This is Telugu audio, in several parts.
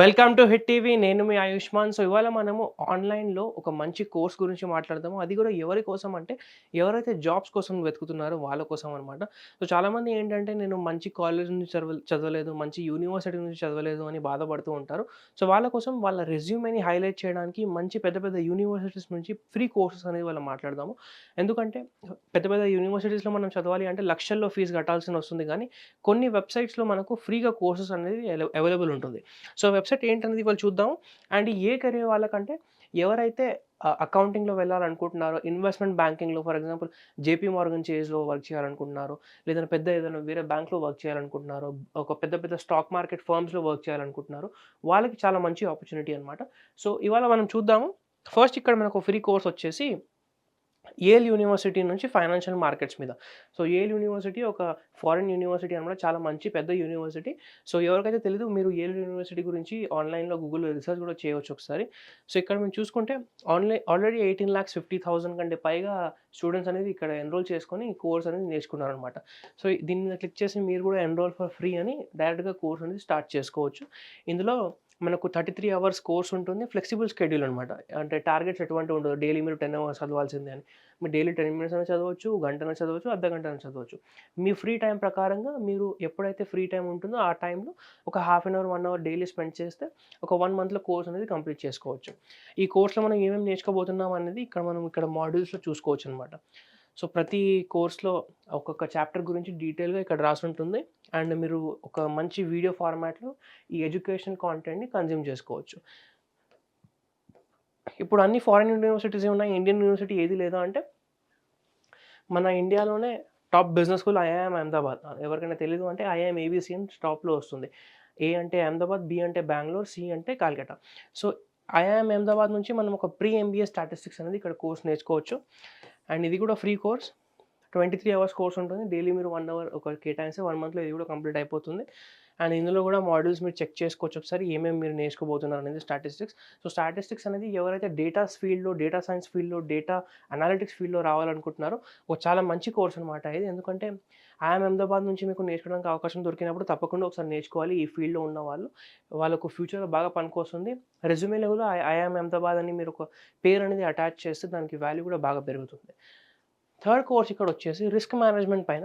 వెల్కమ్ టు హిట్ టీవీ నేను మీ ఆయుష్మాన్. సో ఇవాళ మనము ఆన్లైన్లో ఒక మంచి కోర్స్ గురించి మాట్లాడదాము. అది కూడా ఎవరి కోసం అంటే ఎవరైతే జాబ్స్ కోసం వెతుకుతున్నారో వాళ్ళ కోసం అనమాట సో చాలామంది ఏంటంటే నేను మంచి కాలేజ్ నుంచి చదవ చదవలేదు మంచి యూనివర్సిటీ నుంచి చదవలేదు అని బాధపడుతూ ఉంటారు. సో వాళ్ళ కోసం వాళ్ళ రెజ్యూమేని హైలైట్ చేయడానికి మంచి పెద్ద పెద్ద యూనివర్సిటీస్ నుంచి ఫ్రీ కోర్సెస్ అనేది వాళ్ళు మాట్లాడదాము. ఎందుకంటే పెద్ద పెద్ద యూనివర్సిటీస్లో మనం చదవాలి అంటే లక్షల్లో ఫీజు కట్టాల్సి వస్తుంది. కానీ కొన్ని వెబ్సైట్స్లో మనకు ఫ్రీగా కోర్సెస్ అనేది అవైలబుల్ ఉంటుంది. సో వెబ్సైట్ ఏంటనేది వాళ్ళు చూద్దాం. అండ్ ఏ కెరీర్ వాళ్ళకంటే ఎవరైతే అకౌంటింగ్లో వెళ్ళాలనుకుంటున్నారో ఇన్వెస్ట్మెంట్ బ్యాంకింగ్లో ఫర్ ఎగ్జాంపుల్ జేపీ మార్గన్ చేజ్లో వర్క్ చేయాలనుకుంటున్నారో లేదంటే పెద్ద ఏదైనా వేరే బ్యాంక్లో వర్క్ చేయాలనుకుంటున్నారో ఒక పెద్ద పెద్ద స్టాక్ మార్కెట్ ఫర్మ్స్లో వర్క్ చేయాలనుకుంటున్నారో వాళ్ళకి చాలా మంచి ఆపర్చునిటీ అనమాట సో ఇవాళ మనం చూద్దాము. ఫస్ట్ ఇక్కడ మనకు ఫ్రీ కోర్స్ వచ్చేసి ఏల్ యూనివర్సిటీ నుంచి ఫైనాన్షియల్ మార్కెట్స్ మీద. సో ఏల్ యూనివర్సిటీ ఒక ఫారిన్ యూనివర్సిటీ అనమాట. చాలా మంచి పెద్ద యూనివర్సిటీ సో ఎవరికైతే తెలియదు మీరు ఏల్ యూనివర్సిటీ గురించి ఆన్లైన్లో గూగుల్ రీసెర్చ్ కూడా చేయవచ్చు ఒకసారి. సో ఇక్కడ మేము చూసుకుంటే online already eighteen lakhs fifty thousand కంటే పైగా స్టూడెంట్స్ అనేది ఇక్కడ ఎన్రోల్ చేసుకొని కోర్స్ అనేది నేర్చుకున్నారు అనమాట సో దీన్ని క్లిక్ చేసి మీరు కూడా ఎన్రోల్ ఫర్ ఫ్రీ అని డైరెక్ట్గా కోర్స్ అనేది స్టార్ట్ చేసుకోవచ్చు. ఇందులో మనకు థర్టీ త్రీ అవర్స్ కోర్స్ ఉంటుంది ఫ్లెక్సిబుల్ షెడ్యూల్ అనమాట అంటే టార్గెట్స్ ఎటువంటి ఉండదు డైలీ మీరు టెన్ అవర్స్ చదవాల్సిందే అని. మీరు డైలీ టెన్ మినిట్స్ అయినా చదవచ్చు గంటన చదవచ్చు అర్ధ గంటనే చదవచ్చు. మీ ఫ్రీ టైం ప్రకారంగా మీరు ఎప్పుడైతే ఫ్రీ టైం ఉంటుందో ఆ టైంలో ఒక half an hour one hour daily spend చేస్తే ఒక వన్ మంత్లో కోర్స్ అనేది కంప్లీట్ చేసుకోవచ్చు. ఈ కోర్స్లో మనం ఏమేమి నేర్చుకోబోతున్నాం అనేది ఇక్కడ మనం ఇక్కడ మాడ్యూల్స్లో చూసుకోవచ్చు అనమాట సో ప్రతి కోర్స్లో ఒక్కొక్క చాప్టర్ గురించి డీటెయిల్గా ఇక్కడ రాసి ఉంటుంది అండ్ మీరు ఒక మంచి వీడియో ఫార్మాట్లో ఈ ఎడ్యుకేషన్ కాంటెంట్ని కన్జ్యూమ్ చేసుకోవచ్చు. ఇప్పుడు అన్ని ఫారిన్ యూనివర్సిటీస్ ఉన్నాయి ఇండియన్ యూనివర్సిటీ ఏది లేదా అంటే మన ఇండియాలోనే top business school IIM Ahmedabad. ఎవరికైనా తెలియదు అంటే ఐఐఎం ఏబీసీ అని టాప్లో వస్తుంది. ఏ అంటే అహ్మదాబాద్ బి అంటే బెంగళూరు సి అంటే కాల్కటా సో ఐఐఎం అహ్మదాబాద్ నుంచి మనం ఒక ప్రీ ఎంబీఏ స్టాటిస్టిక్స్ అనేది ఇక్కడ కోర్స్ నేర్చుకోవచ్చు. అండ్ ఇది కూడా free course twenty three hours course ఉంటుంది. డైలీ మీరు వన్ అవర్ ఒక కేటాయిస్తే వన్ మంత్లో ఇది కూడా కంప్లీట్ అయిపోతుంది. అండ్ ఇందులో కూడా మాడ్యూల్స్ మీరు చెక్ చేసుకోవచ్చు ఒకసారి ఏమేమి మీరు నేర్చుకోబోతున్నారు అనేది స్టాటిస్టిక్స్ సో స్టాటిస్టిక్స్ అనేది ఎవరైతే డేటాస్ ఫీల్డ్లో డేటా సైన్స్ ఫీల్డ్లో డేటా అనాలిటిక్స్ ఫీల్డ్లో రావాలనుకుంటున్నారో ఒక చాలా మంచి కోర్స్ అనమాట ఇది. ఎందుకంటే ఐఎమ్ అహ్మదాబాద్ నుంచి మీకు నేర్చుకోవడానికి అవకాశం దొరికినప్పుడు తప్పకుండా ఒకసారి నేర్చుకోవాలి ఈ ఫీల్డ్లో ఉన్న వాళ్ళు. వాళ్ళకు ఫ్యూచర్లో బాగా పనికొస్తుంది రెజ్యూమేలో కూడా ఐఎమ్ అహ్మదాబాద్ అని మీరు ఒక పేరు అనేది అటాచ్ చేస్తే దానికి వాల్యూ కూడా బాగా పెరుగుతుంది. థర్డ్ కోర్స్ ఇక్కడ వచ్చేసి రిస్క్ మేనేజ్మెంట్ పైన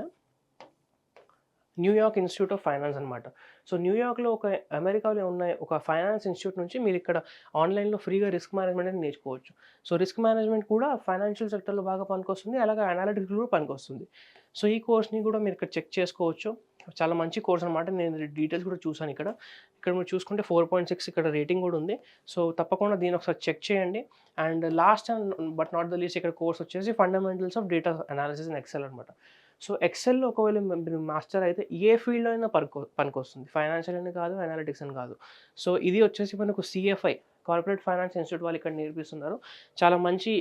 New York institute of finance అనమాట సో న్యూయార్క్లో ఒక అమెరికాలో ఉన్న ఒక ఫైనాన్స్ ఇన్స్టిట్యూట్ నుంచి మీరు ఇక్కడ ఆన్లైన్లో ఫ్రీగా రిస్క్ మేనేజ్మెంట్ అని నేర్చుకోవచ్చు. సో రిస్క్ మేనేజ్మెంట్ కూడా ఫైనాన్షియల్ సెక్టర్లో బాగా పనికొస్తుంది అలాగే అనాలిటిక్స్ కూడా పనికొస్తుంది. సో ఈ కోర్స్ని కూడా మీరు ఇక్కడ చెక్ చేసుకోవచ్చు. చాలా మంచి కోర్స్ అనమాట నేను డీటెయిల్స్ కూడా చూసాను ఇక్కడ. ఇక్కడ మీరు చూసుకుంటే ఫోర్ పాయింట్ సిక్స్ ఇక్కడ రేటింగ్ కూడా ఉంది. సో తప్పకుండా దీన్ని ఒకసారి చెక్ చేయండి. And last and but not the least ఇక్కడ కోర్స్ వచ్చేసి fundamentals of data analysis and Excel అనమాట సో ఎక్సెల్లో ఒకవేళ మీరు మాస్టర్ అయితే ఏ ఫీల్డ్లో అయినా పనికొ పనికొస్తుంది. ఫైనాన్షియల్ అని కాదు అనాలిటిక్స్ అని కాదు. సో ఇది వచ్చేసి మనకు సిఎఫ్ఐ కార్పొరేట్ ఫైనాన్స్ ఇన్స్టిట్యూట్ వాళ్ళు ఇక్కడ నేర్పిస్తున్నారు. చాలా మంచి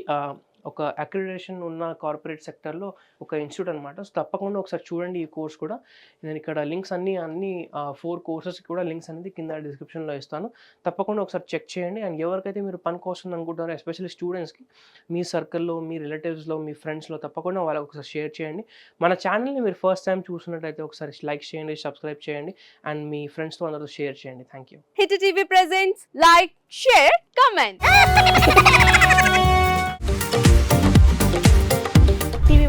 ఒక అక్రిడేషన్ ఉన్న కార్పొరేట్ సెక్టర్లో ఒక ఇన్స్టిట్యూట్ అనమాట సో తప్పకుండా ఒకసారి చూడండి ఈ కోర్స్ కూడా. నేను ఇక్కడ లింక్స్ అన్ని అన్ని ఫోర్ కోర్సెస్ కూడా లింక్స్ అనేది కింద డిస్క్రిప్షన్లో ఇస్తాను. తప్పకుండా ఒకసారి చెక్ చేయండి. అండ్ ఎవరికైతే మీరు పనికి వస్తుంది అనుకుంటారో ఎస్పెషల్లీ స్టూడెంట్స్కి మీ సర్కిల్లో మీ రిలేటివ్స్లో మీ ఫ్రెండ్స్లో తప్పకుండా వాళ్ళకి ఒకసారి షేర్ చేయండి. మన ఛానల్ని మీరు ఫస్ట్ టైం చూసినట్టయితే ఒకసారి లైక్ చేయండి సబ్స్క్రైబ్ చేయండి. అండ్ మీ ఫ్రెండ్స్తో అందరితో షేర్ చేయండి. Thank you Hit TV presents like share comment